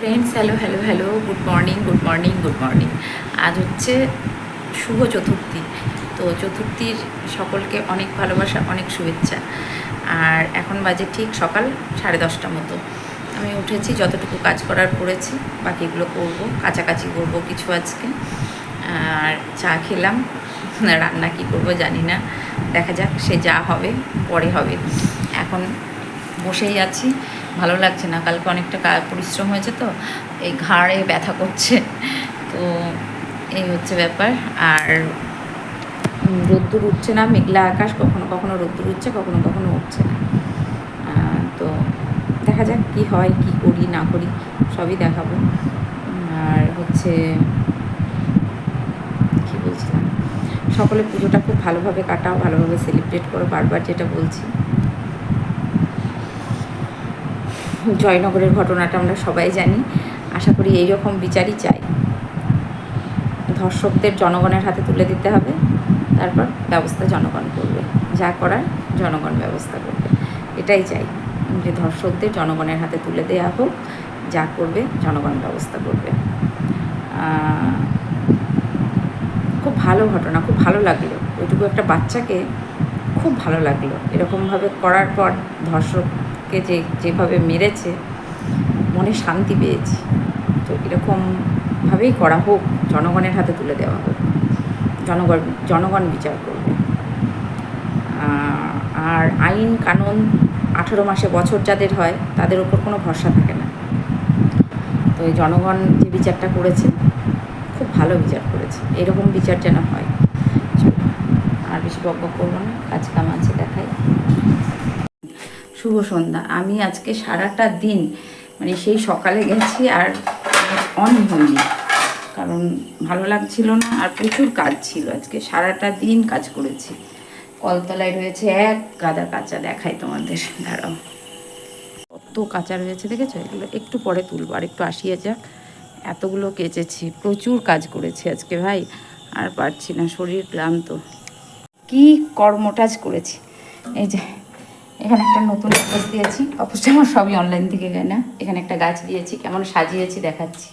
Friends hello hello hello good morning good morning good morning আজ হচ্ছে শুভ চতুর্থী। তো চতুর্থীর সকলকে অনেক ভালোবাসা, অনেক শুভেচ্ছা। আর এখন বাজে ঠিক সকাল সাড়ে দশটা মতো। আমি উঠেছি, যতটুকু কাজ করার করেছি, বাকিগুলো করব, কাছাকাছি করব কিছু আজকে। আর চা খেলাম, রান্না কি করব জানি না। দেখা যাক সে যা হবে, পরে হবে। এখন বসেই আছি। ভালো লাগছে না। কালকে অনেকটা পরিশ্রম হয়েছে তো, এই ঘাড়ে ব্যথা করছে। তো এই হচ্ছে ব্যাপার। আর রোদ্দুর উঠছে না, মেঘলা আকাশ, কখনো কখনো রোদ্দুর উঠছে, কখনো কখনো উঠছে না। তো দেখা যাক কি হয়, কি করি, না করি, সবই দেখাবো। আর হচ্ছে কি বলছিলাম? সকলে পুজোটা খুব ভালোভাবে কাটাও, ভালোভাবে সেলিব্রেট করো, বারবার যেটা বলছি। জয়নগরের ঘটনাটা আমরা সবাই জানি। আশা করি এই রকম বিচারই চাই। ধর্ষকদের জনগণের হাতে তুলে দিতে হবে, তারপর ব্যবস্থা জনগণ করবে। যা করার জনগণ ব্যবস্থা করবে। এটাই চাই যে ধর্ষকদের জনগণের হাতে তুলে দেওয়া হোক, যা করবে জনগণ ব্যবস্থা করবে। খুব ভালো ঘটনা, খুব ভালো লাগল। ওইটুকু একটা বাচ্চাকে খুব ভালো লাগল। এরকমভাবে করার পর ধর্ষককে যে, যেভাবে মেরেছে, মনে শান্তি পেয়েছি। তো এরকমভাবেই করা হোক, জনগণের হাতে তুলে দেওয়া হোক। জনগণ জনগণ বিচার করবে। আর আইন কানুন আঠেরো মাসে বছর যাদের হয়, তাদের ওপর কোনো ভরসা থাকে না। তো এই জনগণ যে বিচারটা করেছে, খুব ভালো বিচার করেছে। এরকম বিচার যেন হয়। আর বেশি বক করব না। কাজ কাম আছে, দেখাই। শুভ সন্ধ্যা। আমি আজকে সারাটা দিন মানে সেই সকালে গেছি আর অন হইনি কারণ ভালো লাগছিল না আর প্রচুর কাজ ছিল। আজকে সারাটা দিন কাজ করেছি। কলতলায় রয়েছে এক গাদা কাঁচা দেখাই তোমাদের। দাঁড়াও। কত কাঁচা রয়েছে দেখেছ? এগুলো একটু পরে তুলবো, আর একটু আসিয়ে যাক। এতগুলো কেচেছি, প্রচুর কাজ করেছি আজকে ভাই। আর পারছি না, শরীর ক্লান্ত। কি কর্মটাজ করেছি? এই যে এখানে একটা নতুন অফিস দিয়েছি। অফিসটা আমার সবই অনলাইন থেকে কেনা। এখানে একটা গাছ দিয়েছি, কেমন সাজিয়েছি দেখাচ্ছি।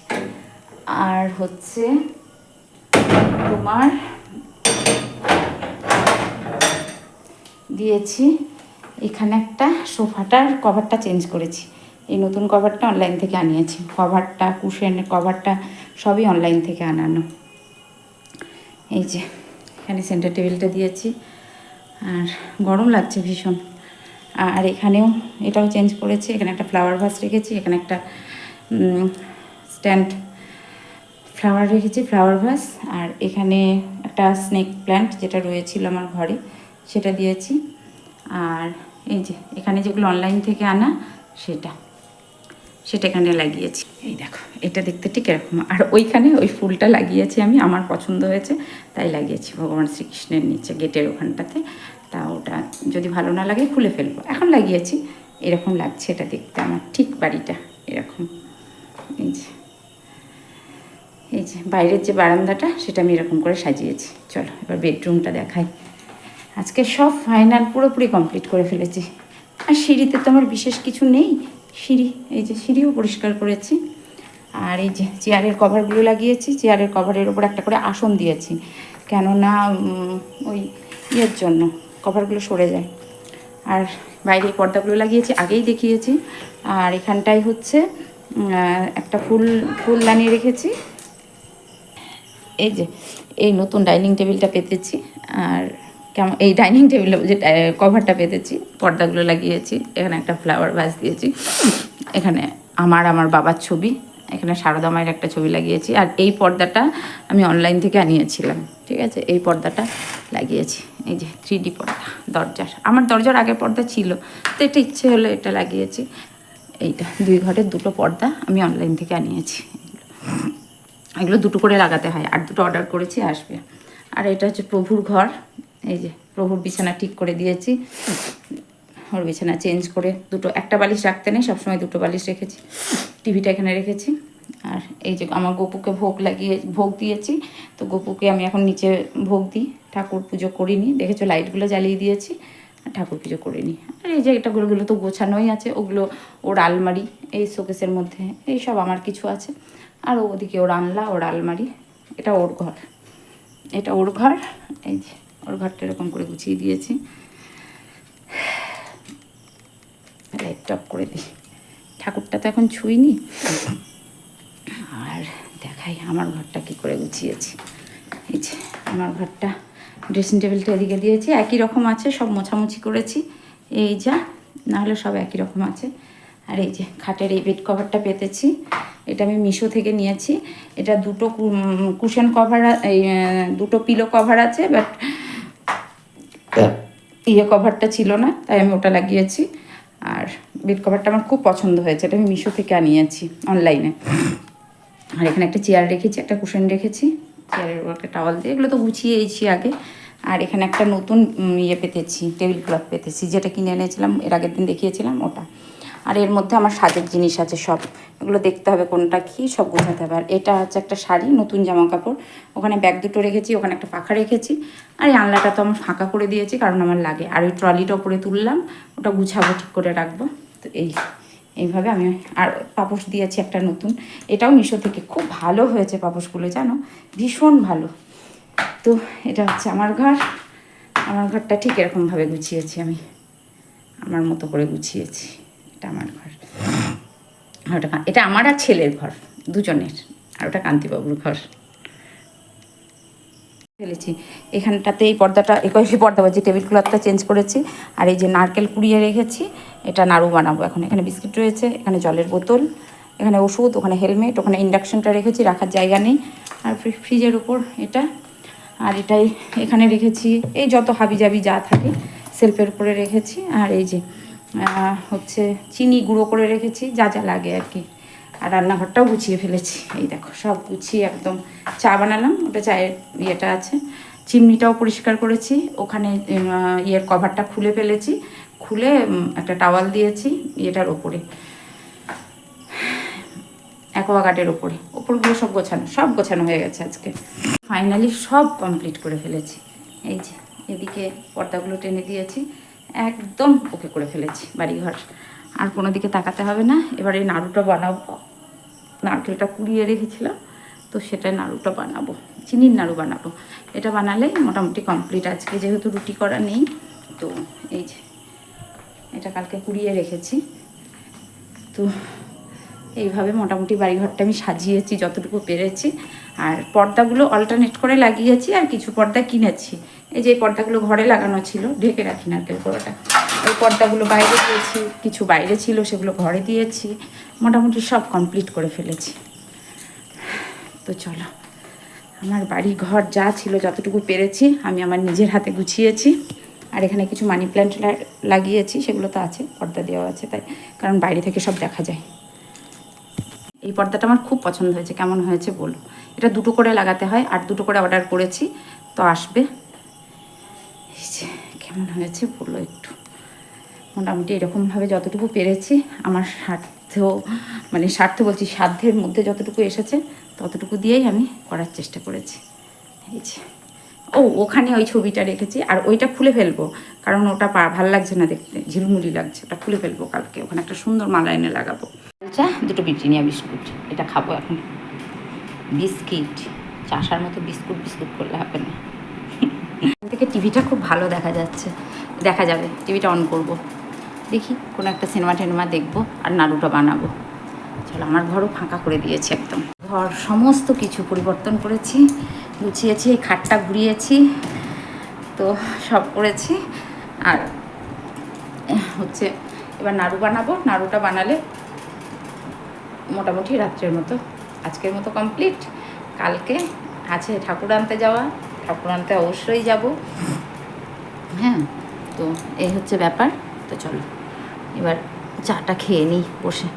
আর হচ্ছে তোমার দিয়েছি, এখানে একটা সোফাটার কভারটা চেঞ্জ করেছি। এই নতুন কভারটা অনলাইন থেকে আনিয়েছি। কভারটা কুশনের কভারটা সবই অনলাইন থেকে আনানো। এই যে, এখানে সেন্টার টেবিলটা দিয়েছি। আর গরম লাগছে ভীষণ। আর এখানেও এটাও চেঞ্জ করেছি, এখানে একটা ফ্লাওয়ার ভাস রেখেছি, এখানে একটা স্ট্যান্ড ফ্লাওয়ার রেখেছি ফ্লাওয়ার ভাস আর এখানে একটা স্নেক প্ল্যান্ট যেটা রয়েছিল আমার ঘরে, সেটা দিয়েছি। আর এই যে, এখানে যেগুলো অনলাইন থেকে আনা, সেটা সেটা এখানে লাগিয়েছি। এই দেখো, এটা দেখতে ঠিক এরকম। আর ওইখানে ওই ফুলটা লাগিয়েছি আমি, আমার পছন্দ হয়েছে, তাই লাগিয়েছি ভগবান শ্রীকৃষ্ণের নিচে গেটের ওখানটাতে। ওটা যদি ভালো না লাগে খুলে ফেলব। এখন লাগিয়েছি, এরকম লাগছে এটা দেখতে, আমার ঠিক বাড়িটা এরকম। এই যে এই যে, বাইরের যে বারান্দাটা সেটা আমি এরকম করে সাজিয়েছি। চলো, এবার বেডরুমটা দেখাই। আজকে সব ফাইনাল পুরোপুরি কমপ্লিট করে ফেলেছি। আর সিঁড়িতে তো আমার বিশেষ কিছু নেই। সিঁড়ি, এই যে সিঁড়িও পরিষ্কার করেছি। আর এই যে চেয়ারের কভারগুলো লাগিয়েছি, চেয়ারের কভারের ওপর একটা করে আসন দিয়েছি। কেননা ওই ইয়ের জন্য কভারগুলো সরে যায়। আর বাইরের পর্দাগুলো লাগিয়েছি, আগেই দেখিয়েছি। আর এখানটায় হচ্ছে একটা ফুল ফুল ফুলদানি রেখেছি। এই যে, এই নতুন ডাইনিং টেবিলটা পেতেছি। আর কেমন, এই ডাইনিং টেবিলে যে কভারটা পেতেছি, পর্দাগুলো লাগিয়েছি। এখানে একটা ফ্লাওয়ার ভাস দিয়েছি। এখানে আমার আমার বাবার ছবি। এখানে সারদা মায়ের একটা ছবি লাগিয়েছি। আর এই পর্দাটা আমি অনলাইন থেকে আনিয়েছিলাম, ঠিক আছে? এই পর্দাটা লাগিয়েছি। এই যে থ্রি ডি পর্দা, দরজার। আমার দরজার আগে পর্দা ছিল, তো এটা ইচ্ছে হলো এটা লাগিয়েছি। এইটা, দুই ঘরের দুটো পর্দা আমি অনলাইন থেকে আনিয়েছি। এগুলো দুটো করে লাগাতে হয়, আর দুটো অর্ডার করেছি, আসবে। আর এটা হচ্ছে প্রভুর ঘর, এই যে প্রভুর বিছানা ঠিক করে দিয়েছি। ওর বিছানা চেঞ্জ করে দুটো, একটা বালিশ রাখতে নেই, সবসময় দুটো বালিশ রেখেছি। টিভিটা এখানে রেখেছি। আর এই যে আমার গপুকে ভোগ লাগিয়ে, ভোগ দিয়েছি। তো গপুকে আমি এখন নিচে ভোগ দিই। ঠাকুর পুজো করিনি। দেখেছ, লাইটগুলো জ্বালিয়ে দিয়েছি। ঠাকুর পুজো করে নিই আর এই যে এটা ওগুলো তো গোছানোই আছে। ওগুলো, ওর আলমারি, এই শোকেসের মধ্যে, এই সব আমার কিছু আছে। আর ওদিকে ওর আনলা ওর আলমারি। এটা ওর ঘর। এটা ওর ঘর। এই যে, ওর ঘরটা এরকম করে গুছিয়ে দিয়েছি। লাইট টপ করে দিই। ঠাকুরটা তো এখন ছুঁইনি। আর দেখাই আমার ঘরটা কি করে গুছিয়েছি। এই যে আমার ঘরটা ড্রেসিং টেবিলটা এদিকে দিয়েছি। একই রকম আছে সব মোছামুছি করেছি। এই যা নাহলে সব একই রকম আছে। আর এই যে খাটের এই বেড কভারটা পেতেছি। এটা আমি মিশো থেকে নিয়েছি। এটা দুটো কুশন কভার এই দুটো পিলো কভার আছে বাট ইয়ে কভারটা ছিল না তাই আমি ওটা লাগিয়েছি। আর বেড কভারটা আমার খুব পছন্দ হয়েছে এটা আমি মিশো থেকে আনিয়েছি অনলাইনে আর এখানে একটা চেয়ার রেখেছি, একটা কুশন রেখেছি। চেয়ারের উপর একটা টাওয়াল দিয়ে, এগুলো তো গুছিয়েছি আগে। আর এখানে একটা নতুন ইয়ে পেতেছি টেবিল ক্লথ পেতেছি, যেটা কিনে এনেছিলাম, এর আগের দিন দেখিয়েছিলাম ওটা। আর এর মধ্যে আমার সাজের জিনিস আছে সব। এগুলো দেখতে হবে কোনটা কী, সব বোঝাতে হবে। আর এটা হচ্ছে একটা শাড়ি, নতুন জামা কাপড় ওখানে ব্যাগ দুটো রেখেছি, ওখানে একটা পাখা রেখেছি। আর এই আনলাটা তো আমার ফাঁকা করে দিয়েছি, কারণ আমার লাগে। আর ওই ট্রলিটা ওপরে তুললাম, ওটা গুছাবো, ঠিক করে রাখব। তো এই। এইভাবে আমি আর পাপোশ দিয়েছি একটা নতুন। এটাও মিশো থেকে। খুব ভালো হয়েছে পাপোশগুলো, জানো? ভীষণ ভালো। তো এটা হচ্ছে আমার ঘর। আমার ঘরটা ঠিক এরকমভাবে গুছিয়েছি আমি। আমার মতো করে গুছিয়েছি। এটা আমার ঘর। ওটা এটা আমার আর ছেলের ঘর। দুজনের। আর ওটা কান্তিবাবুর ঘর। ফেলেছি। এখানটাতে এই পর্দাটা একই পর্দা বলছি টেবিল ক্লথটা চেঞ্জ করেছি, আর এই যে নারকেল কুড়িয়ে রেখেছি এটা নাড়ু বানাবো। এখন এখানে বিস্কিট রয়েছে, এখানে জলের বোতল, এখানে ওষুধ, ওখানে হেলমেট, ওখানে ইন্ডাকশনটা রেখেছি, রাখার জায়গা নেই। আর ফ্রি- ফ্রিজের উপর এটা। আর এটাই এখানে রেখেছি। এই যত হাবিজাবি যা থাকে, সেলফের উপরে রেখেছি। আর এই যে হচ্ছে চিনি গুঁড়ো করে রেখেছি, যা যা লাগে আর কি। আর রান্নাঘরটাও গুছিয়ে ফেলেছি। এই দেখো, সব গুছিয়ে একদম চা বানালাম। ওটা চায়ের ইয়েটা আছে। চিমনিটাও পরিষ্কার করেছি। ওখানে ইয়ের কভারটা খুলে ফেলেছি। খুলে একটা টাওয়াল দিয়েছি ইয়েটার ওপরে। অ্যাকোয়াগার্ডের ওপরে। ওপরগুলো সব গোছানো সব গোছানো হয়ে গেছে আজকে। ফাইনালি সব কমপ্লিট করে ফেলেছি। এই যে, এদিকে পর্দাগুলো টেনে দিয়েছি, একদম ওকে করে ফেলেছি বাড়িঘর। আর কোনো দিকে তাকাতে হবে না, এবার এই নাড়ুটা বানাবো। নারকেলটা কুড়িয়ে রেখেছিলাম, তো সেটা নাড়ুটা বানাবো, চিনির নাড়ু বানাবো। এটা বানালে মোটামুটি কমপ্লিট আজকে যেহেতু রুটি করা নেই, তো এই যে। এটা কালকে কুড়িয়ে রেখেছি। তো এইভাবে মোটামুটি বাড়িঘরটা আমি সাজিয়েছি যতটুকু পেরেছি। আর পর্দাগুলো অল্টারনেট করে লাগিয়েছি আর কিছু পর্দা কিনেছি। এই যে পর্দাগুলো ঘরে লাগানো ছিল, ঢেকে রাখি নারকেল কোড়াটা ওই পর্দাগুলো বাইরে দিয়েছি, কিছু বাইরে ছিল, সেগুলো ঘরে দিয়েছি। মোটামুটি সব কমপ্লিট করে ফেলেছি। তো চলো, আমার বাড়ি ঘর যা ছিল যতটুকু পেরেছি, আমি আমার নিজের হাতে গুছিয়েছি। আর এখানে কিছু মানি প্ল্যান্ট লাগিয়েছি, সেগুলো তো আছে, পর্দা দেওয়া আছে, তাই। কারণ বাইরে থেকে সব দেখা যায়। এই পর্দাটা আমার খুব পছন্দ হয়েছে, কেমন হয়েছে বলো এটা দুটো করে লাগাতে হয়, আর দুটো করে অর্ডার করেছি, তো আসবে। কেমন হয়েছে বলো একটু। মোটামুটি এরকমভাবে যতটুকু পেরেছি, আমার স্বার্থ মানে স্বার্থ বলছি, সাধ্যের মধ্যে যতটুকু এসেছে, ততটুকু দিয়েই আমি করার চেষ্টা করেছি। এই যে। ও ওখানে ওই ছবিটা রেখেছি আর ওইটা খুলে ফেলব কারণ ওটা পা- ভালো লাগছে না দেখতে ঝিলমুলি লাগছে ওটা খুলে ফেলব কালকে ওখানে একটা সুন্দর মালা এনে লাগাবো। চা দুটো ব্রিটানিয়া বিস্কুট এটা খাব এখন। বিস্কিট চাষার মতো বিস্কুট বিস্কুট করলে হবে না। এখান থেকে টিভিটা খুব ভালো দেখা যাচ্ছে দেখা যাবে টিভিটা অন করব। দেখি কোনো একটা সিনেমা টিনেমা দেখব আর নাড়ুটা বানাবো। চলো আমার ঘরও ফাঁকা করে দিয়েছে একদম। ঘর সমস্ত কিছু পরিবর্তন করেছি গুছিয়েছি, এই খাটটা ঘুরিয়েছি, তো সব করেছি। আর হচ্ছে এবার নাড়ু বানাবো। নাড়ুটা বানালে মোটামুটি রাত্রের মতো, আজকের মতো কমপ্লিট কালকে আছে ঠাকুর আনতে যাওয়া, ঠাকুর আনতে অবশ্যই যাব। হ্যাঁ তো এই হচ্ছে ব্যাপার। তো চলো, এবার চাটা খেয়ে নিই বসে।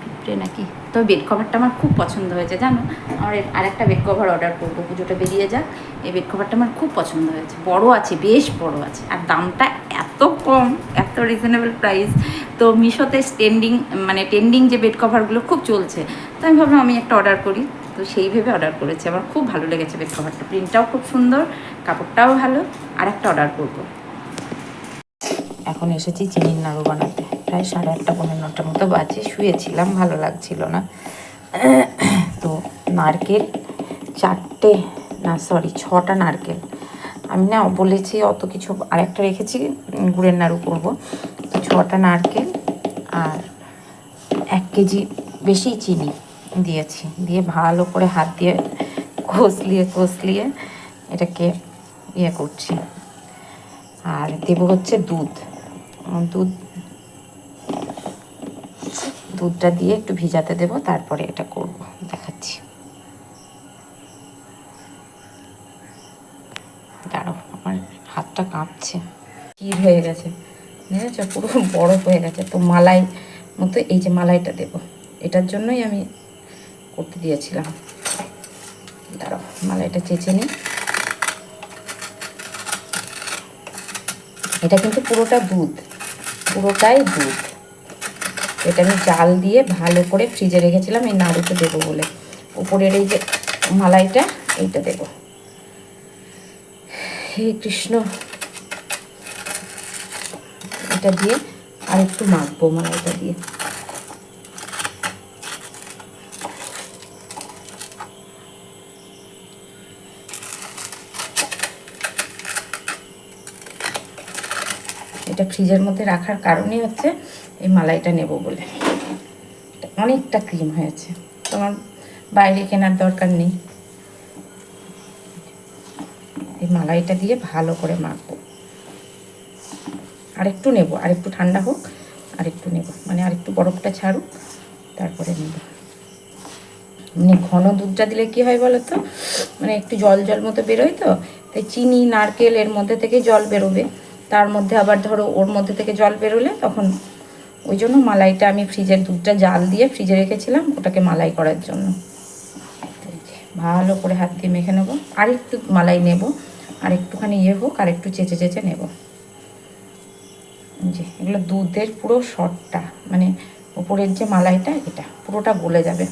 পিঁপড়ে নাকি? তবে বেড কভারটা আমার খুব পছন্দ হয়েছে, জানো? আমার আরেকটা বেড কভার অর্ডার করব, পুজোটা বেরিয়ে যাক। এই বেড কভারটা আমার খুব পছন্দ হয়েছে, বড় আছে, বেশ বড় আছে, আর দামটা এত কম, এত রিজনেবল প্রাইস তো মিশোতে ট্রেন্ডিং মানে ট্রেন্ডিং যে বেড কভারগুলো খুব চলছে, তো আমি ভাবলাম আমি একটা অর্ডার করি। তো সেই ভেবে অর্ডার করেছি, আমার খুব ভালো লেগেছে বেড কভারটা প্রিন্টটাও খুব সুন্দর, কাপড়টাও ভালো আর একটা অর্ডার করব। এখন এসেছি চিনির নাড়ু বানাতে। প্রায় সাড়ে আটটা পনেরো নটার মতো বাজে, শুয়েছিলাম, ভালো লাগছিল না। তো নারকেল চারটে, না সরি ছটা নারকেল। আমি না বলেছি অত কিছু, আরেকটা রেখেছি, গুড়ের নাড়ু করব। তো ছটা নারকেল আর এক কেজি বেশি চিনি দিয়েছি। দিয়ে ভালো করে হাত দিয়ে কষলিয়ে কষলিয়ে এটাকে ইয়ে করছি। আর দেব হচ্ছে দুধ। দুধ দুধটা দিয়ে একটু ভিজাতে দেব, তারপরে এটা করব, দেখাচ্ছি। দাঁড়াও, আমার হাতটা কাঁপছে। ক্ষীর হয়ে গেছে? দেখেছ পুরো বরফ হয়ে গেছে। তো মালাই মতো এই যে মালাইটা দেব, এটার জন্যই আমি করতে দিয়েছিলাম। দাঁড়াও, মালাইটা চেঁচে নিই। এটা কিন্তু পুরোটা দুধ, পুরোটাই দুধ। এটা আমি জাল দিয়ে ভালো করে ফ্রিজে রেখেছিলাম, এই নাড়ুতে দেবো বলে। উপরের এই যে মালাইটা, এইটা দেবো। হে কৃষ্ণ। এটা দিয়ে আর একটু মাখবো মালাইটা দিয়ে। এটা ফ্রিজের মধ্যে রাখার কারণই হচ্ছে এই মালাইটা নেব বলে। অনেকটা ক্রিম হয়েছে। তোমার বাইরে কেনার দরকার নেই। এই মালাইটা দিয়ে ভালো করে মাখবো। আরেকটু নেব, আরেকটু ঠান্ডা হোক, আরেকটু নেব। মানে আরেকটু বরফটা ছাড়ুক, তারপরে নেব। মানে ঘন দুধটা দিলে কি হয় বলো তো? মানে একটু জল জল মতো বেরোয় তো? তাই চিনি, নারকেল এর মধ্যে থেকে জল বেরোবে। তার মধ্যে আবার ধরো ওর মধ্যে থেকে জল বেরোলে তখন ওই জন্য মালাইটা আমি ফ্রিজের দুধটা জাল দিয়ে ফ্রিজে রেখেছিলাম, ওটাকে মালাই করার জন্য। ভালো করে হাত দিয়ে মেখে নেব। আর একটু মালাই নেব, আর একটুখানি ইয়ে হোক, আর একটু চেঁচে চেঁচে নেব। যে, এগুলো দুধের পুরো শটটা মানে উপরের যে মালাইটা, এটা পুরোটা গলে যাবে।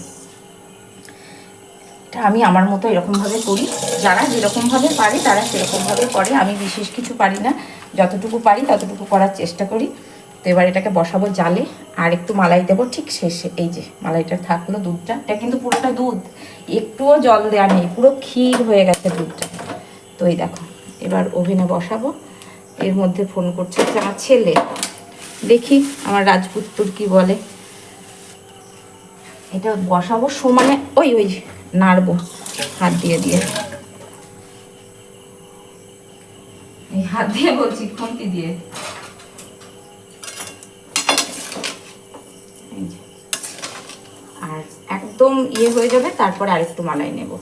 এটা আমি আমার মতো এরকমভাবে করি। যারা যেরকমভাবে পারে, তারা সেরকমভাবে করে। আমি বিশেষ কিছু পারি না। যতটুকু পারি, ততটুকু করার চেষ্টা করি। তো এবার এটাকে বসাবো জালে, আর একটু মালাই দেবো ঠিক শেষে। এই যে, মালাইটা থাকল দুধটা। এটা কিন্তু পুরোটা দুধ। একটুও জল দেওয়া নেই, পুরো ক্ষীর হয়ে গেছে দুধটা। তো এই দেখো, এবার ওভেনে বসাবো। এর মধ্যে ফোন করছে আমার ছেলে। দেখি আমার রাজপুত্তুর কি বলে। এটা বসাবো সমানে, ওই ওই নাড়বো, হাত দিয়ে দিয়ে। হাত দিয়ে বলছি খুন্তি দিয়ে এই যে। আর একদম ইয়ে হয়ে যাবে, তারপরে আরেকটু মালাই নেব।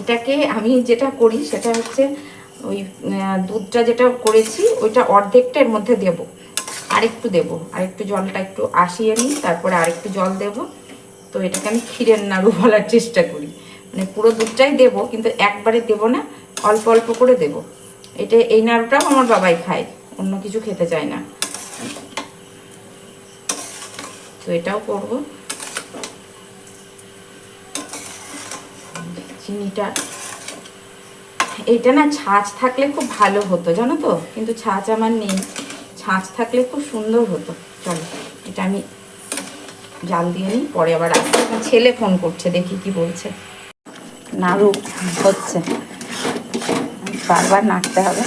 এটাকে আমি যেটা করি, সেটা হচ্ছে ওই দুধটা যেটা করেছি, ওইটা অর্ধেকটা এর মধ্যে দেব। আরেকটু দেব, আরেকটু জলটা একটু আসিয়ে নিই, তারপরে আরেকটু জল দেব। তো এটাকে আমি ক্ষীরের নাড়ু বলার চেষ্টা করি। মানে পুরো দুধটাই দেব, কিন্তু একবারে দেব না। অল্প অল্প করে দেব। এটা এই নাড়ুটাও আমার বাবাই খায়, অন্য কিছু খেতে চায় না। তো এটাও করব। চিনিটা। এটা না ছাঁচ থাকলে খুব ভালো হতো, জানো তো? কিন্তু ছাঁচ আমার নেই। ছাঁচ থাকলে খুব সুন্দর হতো। চলো, এটা আমি জাল দিয়ে নিই, পরে আবার আসব ছেলে ফোন করছে, দেখি কি বলছে। নাড়ু হচ্ছে। বারবার নাড়তে হবে।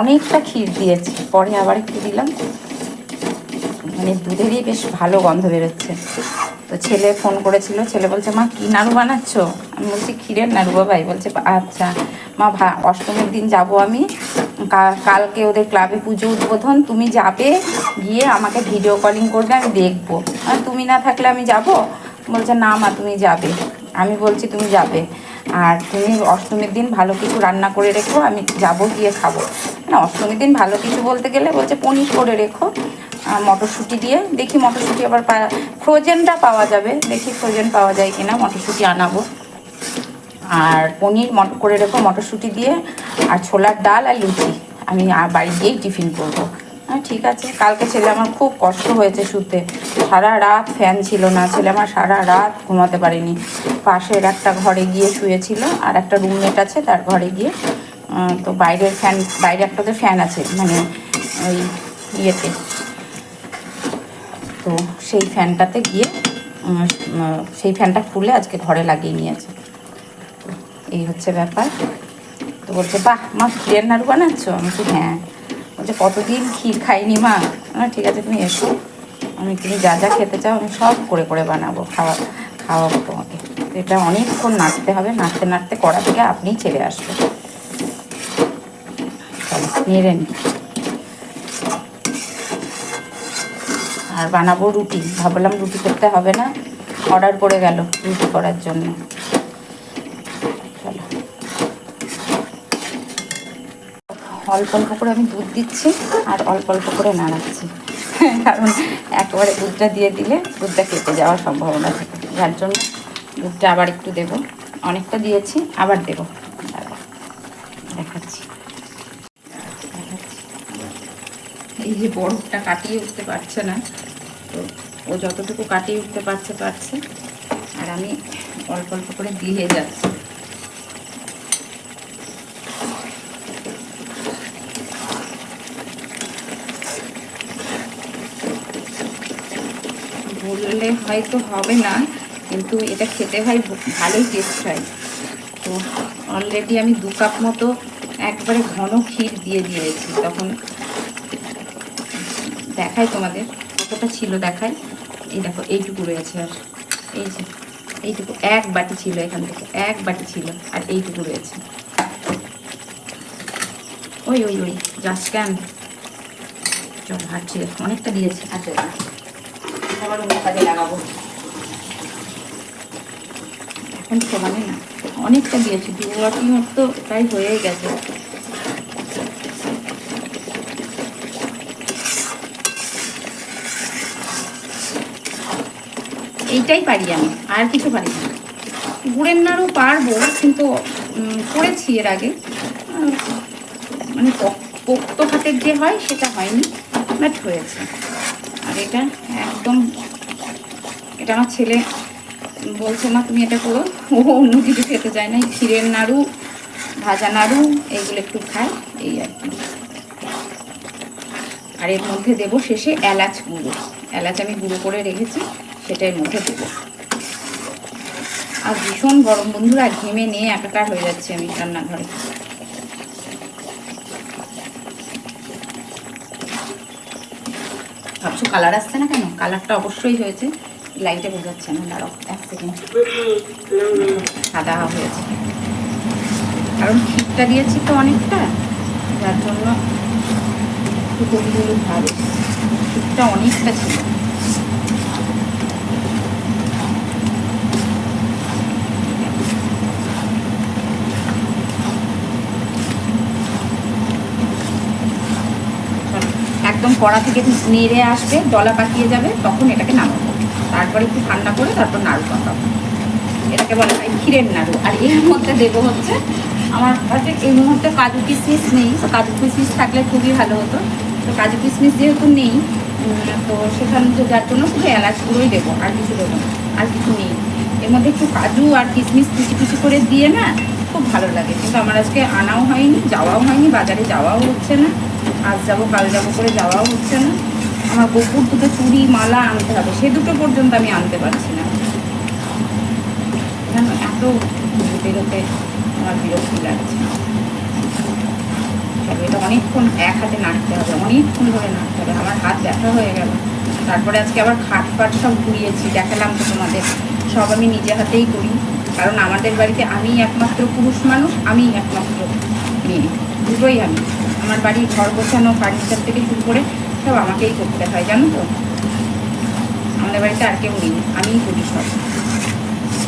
অনেকটা ক্ষীর দিয়েছি, পরে আবার একটু দিলাম। মানে দুধেরই বেশ ভালো গন্ধ বেরোচ্ছে। তো ছেলে ফোন করেছিল, ছেলে বলছে, মা, কী নাড়ু বানাচ্ছ? আমি বলছি, ক্ষীরের নাড়ু বাবাই বলছে আচ্ছা মা, ভা, অষ্টমীর দিন যাব আমি। কালকে ওদের ক্লাবে পুজো উদ্বোধন, তুমি যাবে, গিয়ে আমাকে ভিডিও কলিং করবে, আমি দেখব। তুমি না থাকলে আমি যাব? বলছে, না মা, তুমি যাবে। আমি বলছি, তুমি যাবে। আর তুমি অষ্টমীর দিন ভালো কিছু রান্না করে রেখো, আমি যাব গিয়ে খাব। না অষ্টমীর দিন ভালো কিছু বলতে গেলে বলছে পনির করে রেখো মটরশুঁটি দিয়ে দেখি মটরশুঁটি আবার ফ্রোজেনটা পাওয়া যাবে, দেখি ফ্রোজেন পাওয়া যায় কিনা, মটরশুঁটি আনাবো। আর পনির করে রেখো মটরশুঁটি দিয়ে, আর ছোলার ডাল আর লুচি, আমি বাড়ি গিয়েই টিফিন করব। হ্যাঁ ঠিক আছে। কালকে ছেলে আমার খুব কষ্ট হয়েছে শুতে। সারা রাত ফ্যান ছিল না, ছেলে আমার সারা রাত ঘুমাতে পারেনি। পাশের একটা ঘরে গিয়ে শুয়েছিল, আর একটা রুমমেট আছে তার ঘরে গিয়ে তো বাইরের ফ্যান, বাইরে একটাতে ফ্যান আছে মানে ওই ইয়েতে। তো সেই ফ্যানটাতে গিয়ে সেই ফ্যানটা খুলে আজকে ঘরে লাগিয়ে নিয়েছে। তো এই হচ্ছে ব্যাপার। তো বলছে, বাহ, মা ক্ষীরের নাড়ু বানাচ্ছ? আমি হ্যাঁ। বলছে, কতদিন ক্ষীর খাইনি মা? ঠিক আছে, তুমি এসো। আমি তুমি যা যা খেতে চাও, আমি সব করে করে বানাবো, খাওয়া, খাওয়াবো তোমাকে। এটা অনেকক্ষণ নাড়তে হবে, নাড়তে নাড়তে কড়া থেকে আপনিই ছেড়ে আসবে নেড়ে নি আর বানাবো রুটি। ভাবলাম রুটি করতে হবে না, অর্ডার করে গেল রুটি করার জন্য চলো অল্প অল্প করে আমি দুধ দিচ্ছি আর অল্প অল্প করে নাড়াচ্ছি। কারণ একবারে দুধটা দিয়ে দিলে দুধটা কেটে যাওয়ার সম্ভাবনা থাকে। যার জন্য দুধটা আবার একটু দেব। অনেকটা দিয়েছি, আবার দেব। দেখাচ্ছি। এই যে বরফটা কাটিয়ে উঠতে পারছে না, তো ও যতটুকু কাটিয়ে উঠতে পারছে পারছে। আর আমি অল্প অল্প করে দিয়ে যাচ্ছি। বললে হয়তো হবে না, কিন্তু এটা খেতে হয় ভালোই টেস্ট হয়। তো অলরেডি আমি দু কাপ মতো একবারে ঘন ক্ষীর দিয়ে দিয়েছি, তখন দেখাই তোমাদের কতটা ছিল দেখাই। এই দেখো, এইটুকু রয়েছে আর, এই যে, এইটুকু, এক বাটি ছিল এখান থেকে, এক বাটি ছিল আর এইটুকু রয়েছে। ওই ওই ওই জাস্ট ক্যান চল হাঁটছি অনেকটা দিয়েছি হাতে আবার অন্য কাজে লাগাবো। এখন সমানে না অনেকটা দিয়েছি প্রায় গেছে। এইটাই পারি আমি, আর কিছু পারি না। গুড়ের নাড়ু পারব, কিন্তু করেছি এর আগে। মানে পোক্ত হাতের যে হয়, সেটা হয়নি, বাট হয়েছে। আর এটা একদম এটা আমার ছেলে বলছে, মা, তুমি এটা করো। ও অন্য কিছু খেতে চায় না ক্ষীরের নাড়ু, ভাজা নাড়ু, এইগুলো একটু খায়, এই আর কি। আর এর মধ্যে দেবো শেষে এলাচ গুঁড়ো। এলাচ আমি গুঁড়ো করে রেখেছি সেটা এর মধ্যে দেবো। আর ভীষণ গরম বন্ধুরা, ঘেমে নিয়ে একাকার হয়ে যাচ্ছে আমি রান্নাঘরে। ভাবছ কালার আসছে না কেন? কালারটা অবশ্যই হয়েছে। লাইটে বোঝাচ্ছে না, দাঁড়াও, এক সেকেন্ড। সাদা হয়েছে। কারণ ক্ষীরটা দিয়েছি তো অনেকটা, যার জন্য হলুদ ক্ষীরটা অনেকটা ছিল। একদম কড়া থেকে নেড়ে আসবে ডলা পাকিয়ে যাবে, তখন এটাকে নামাবো। তারপরে একটু ঠান্ডা করে তারপর নাড়ু পাকাবো। এটাকে বলা হয় ক্ষীরের নাড়ু। আর এর মধ্যে দেবো হচ্ছে আমার কাছে এই মুহূর্তে কাজু কিশমিশ নেই কাজু কিশমিশ থাকলে খুবই ভালো হতো। তো কাজু কিশমিশ যেহেতু নেই তো সেখানে যার জন্য শুধু এলাচ গুঁড়োই দেবো, আর কিছু দেবো না, আর কিছু নেই। এর মধ্যে একটু কাজু আর কিশমিশ কুচি কুচি করে দিয়ে না খুব ভালো লাগে। কিন্তু আমার আজকে আনাও হয়নি, যাওয়াও হয়নি, বাজারে যাওয়াও হচ্ছে না, আজ যাব, কাল যাব করে যাওয়াও হচ্ছে না। আমার গোপুর দুটো চুড়ি, মালা আনতে হবে। সে দুটো পর্যন্ত আমি আনতে পারছি না। এত বেরোতে আমার বিরক্তি লাগছে এটা অনেকক্ষণ এক হাতে নাড়তে হবে, অনেকক্ষণ ধরে নাড়তে হবে। আমার হাত ব্যথা হয়ে গেল। তারপরে আজকে আবার খাট ফাট সব ঘুরিয়েছি, দেখালাম তো তোমাদের। সব আমি নিজে হাতেই করি, কারণ আমাদের বাড়িতে আমি একমাত্র পুরুষ মানুষ আমি একমাত্র মেয়ে। দুটোই আমি। আমার বাড়ির ঘর গোছানো, ফার্নিচার থেকে শুরু করে সব আমাকেই করতে হয়, জানো তো? আমাদের বাড়িতে আর কেউ নেই, আমিই করি সব।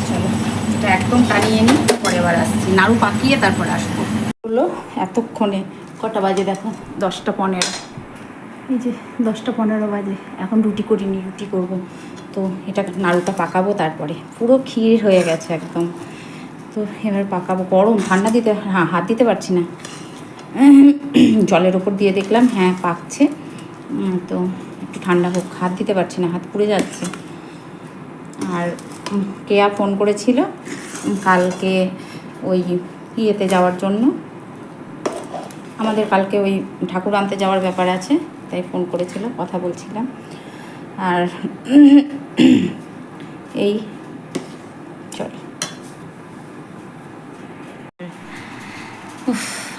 চলো, এটা একদম টানিয়ে নিই, পরে আবার আসছি। নাড়ু পাকিয়ে তারপরে আসব। হলো এতক্ষণে কটা বাজে দেখো? দশটা পনেরো। এই যে দশটা পনেরো বাজে, এখন রুটি করিনি, রুটি করব। তো এটা নাড়ুটা পাকাবো তারপরে। পুরো ক্ষীর হয়ে গেছে একদম। তো এবার পাকাবো। গরম, ঠান্ডা দিতে হ্যাঁ হাত দিতে পারছি না। জলের ওপর দিয়ে দেখলাম হ্যাঁ পাকছে। তো একটু ঠান্ডা হোক। হাত দিতে পারছি না, হাত পুড়ে যাচ্ছে। আর কেয়া ফোন করেছিল কালকে ওই ইয়েতে যাওয়ার জন্য। আমাদের কালকে ওই ঠাকুর আনতে যাওয়ার ব্যাপার আছে, তাই ফোন করেছিল, কথা বলছিলাম। আর এই, চল।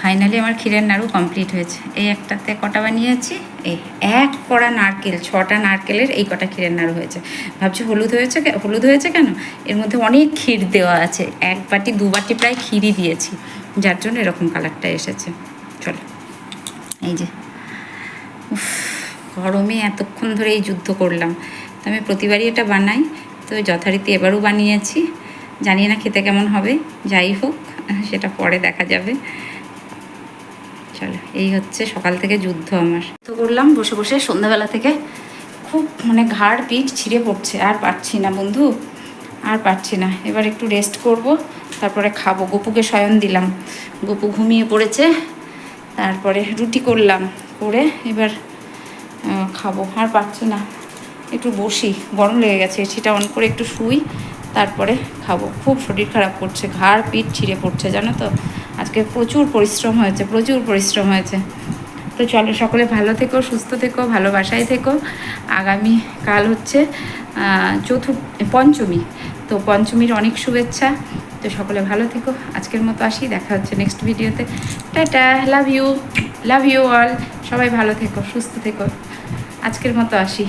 ফাইনালি আমার ক্ষীরের নাড়ু কমপ্লিট হয়েছে। এই একটাতে কটা বানিয়েছি? এই এক কড়া নারকেল ছটা নারকেলের এই কটা ক্ষীরের নাড়ু হয়েছে। ভাবছি হলুদ হয়েছে হলুদ হয়েছে কেন? এর মধ্যে অনেক ক্ষীর দেওয়া আছে। এক বাটি দু বাটি প্রায় ক্ষীরই দিয়েছি। যার জন্য এরকম কালারটা এসেছে। চলো। এই যে। উফ, গরমে এতক্ষণ ধরে এই যুদ্ধ করলাম। তো আমি প্রতিবারই এটা বানাই। তো যথারীতি এবারও বানিয়েছি। জানি না খেতে কেমন হবে। যাই হোক সেটা পরে দেখা যাবে। চলো। এই হচ্ছে সকাল থেকে যুদ্ধ আমার। তো করলাম, বসে বসে সন্ধ্যাবেলা থেকে খুব মানে ঘাড় পিঠ ছিঁড়ে পড়ছে। আর পারছি না বন্ধু, আর পারছি না। এবার একটু রেস্ট করব, তারপরে খাব। গপুকে শয়ন দিলাম। গপু ঘুমিয়ে পড়েছে, তারপরে রুটি করলাম করে এবার খাব। আর পারছি না, একটু বসি। গরম লেগে গেছে, এসিটা অন করে একটু শুই, তারপরে খাব। খুব শরীর খারাপ করছে, ঘাড় পিঠ ছিঁড়ে পড়ছে, জানো তো? আজকে প্রচুর পরিশ্রম হয়েছে, প্রচুর পরিশ্রম হয়েছে। তো চলো সকলে ভালো থেকো, সুস্থ থেকো, ভালোবাসায় থেকো। আগামী কাল হচ্ছে চতুর্থ পঞ্চমী। তো পঞ্চমীর অনেক শুভেচ্ছা। তো সকলে ভালো থেকো। আজকের মতো আসি, দেখা হচ্ছে নেক্সট ভিডিওতে tata love you love you all সবাই ভালো থেকো, সুস্থ থেকো। আজকের মতো আসি।